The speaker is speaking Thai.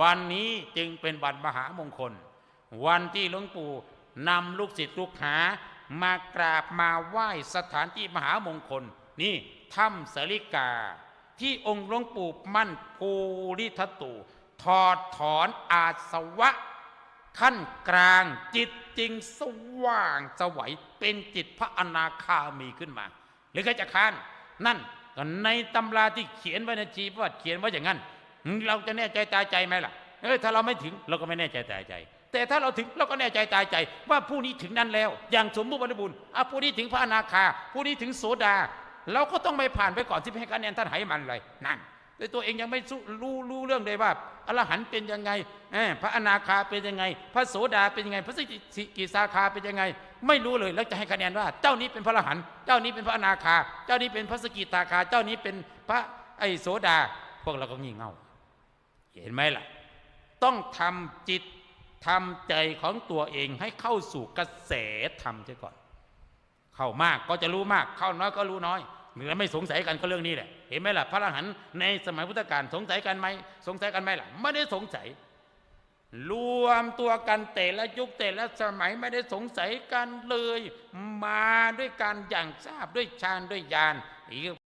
วันนี้จึงเป็นวันมหามงคล วันที่หลวงปู่นำลูกศิษย์ลูกหามากราบมาไหว้สถานที่มหามงคล นี่ถ้ำสริกา ที่องค์หลวงปู่มั่นภูริทัตุ ถอดถอนอาสวะ ขั้นกลางจิตจริงสว่างสวัยเป็นจิตพระอนาคามีขึ้นมา หรือใครจะค้าน นั่นในตำราที่เขียนไว้ในชีประวัติเขียนไว้อย่างนั้น เราจะแน่ใจตายใจไหมล่ะเออถ้าเราไม่ถึงเราก็ไม่แน่ใจตายใจ แต่ถ้าเราถึงเราก็แน่ใจตายใจ ว่าผู้นี้ถึงนั้นแล้ว อย่างสมบูรณ์บริบูรณ์อะผู้นี้ถึงพระอนาคา ผู้นี้ถึงโสดา เราก็ต้องไม่ผ่านไปก่อนที่ให้คะแนนท่านไหมันเลยนั่นแต่ตัวเองยังไม่รู้รู้เรื่องเลยว่าอรหันต์เป็นยังไงเอ้อพระอนาคาเป็นยังไง พระโสดาเป็นยังไง พระสกิกิสาคาเป็นยังไง ไม่รู้เลยแล้วจะให้คะแนนว่า เจ้านี้เป็นพระอรหันต์เจ้านี้เป็นพระอนาคา เจ้านี้เป็นพระสกิตาคา เจ้านี้เป็นพระไอโสดา พวกเราก็งี่เง่า เห็นไหมล่ะ ต้องทำจิตทำใจของตัวเองให้เข้าสู่กระแสธรรมเสียก่อน เข้ามากก็จะรู้มาก เข้าน้อยก็รู้น้อยเหนือไม่สงสัยกันก็เรื่องนี้แหละ เห็นไหมล่ะ พระอรหันต์ในสมัยพุทธกาลสงสัยกันไหมสงสัยกันไหมล่ะ ไม่ได้สงสัย รวมตัวกันแต่ละยุคแต่ละสมัยไม่ได้สงสัยกันเลย มาด้วยการอย่างทราบด้วยฌานด้วยญาณอีก